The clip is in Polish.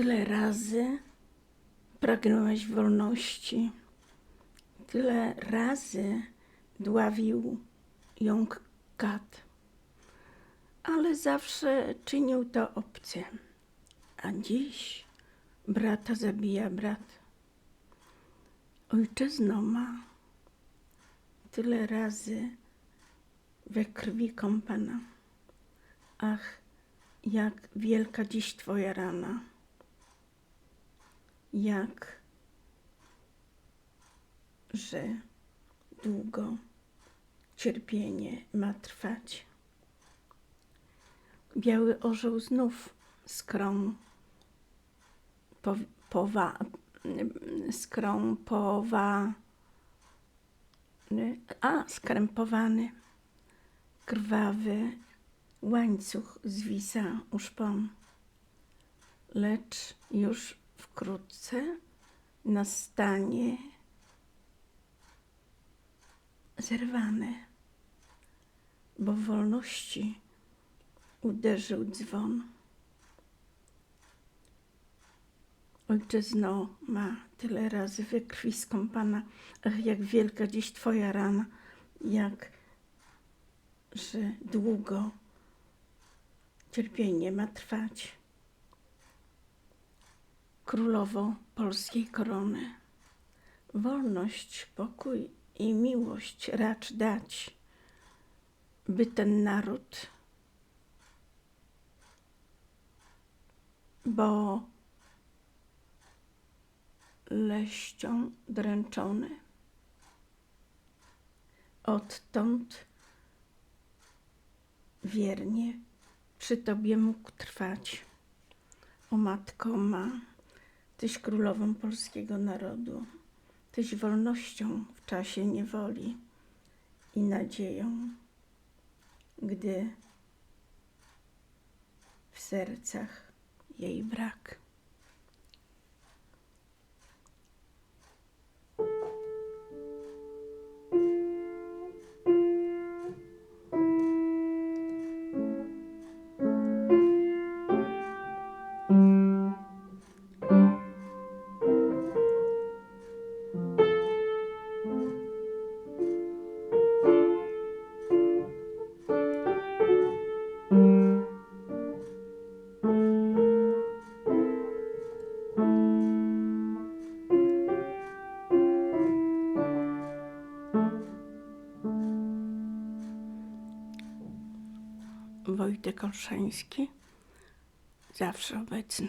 Tyle razy pragnąłeś wolności, tyle razy dławił ją kat, ale zawsze czynił to obcy. A dziś brata zabija brat. Ojczyzno ma tyle razy we krwi kąpana. Ach, jak wielka dziś Twoja rana. Jak, że długo cierpienie ma trwać. Biały orzeł znów skrą po, powa, a skrępowany, krwawy łańcuch zwisa u szpon, lecz już wkrótce nastanie zerwany, bo w wolności uderzył dzwon. Ojczyzno ma tyle razy we krwi skąpana, ach, jak wielka dziś Twoja rana, jak, że długo cierpienie ma trwać. Królowo polskiej korony, wolność, pokój i miłość racz dać, by ten naród, bo leścią dręczony, odtąd wiernie przy Tobie mógł trwać. O Matko ma, Tyś królową polskiego narodu, Tyś wolnością w czasie niewoli i nadzieją, gdy w sercach jej brak. Wojtek Olszański, zawsze obecny.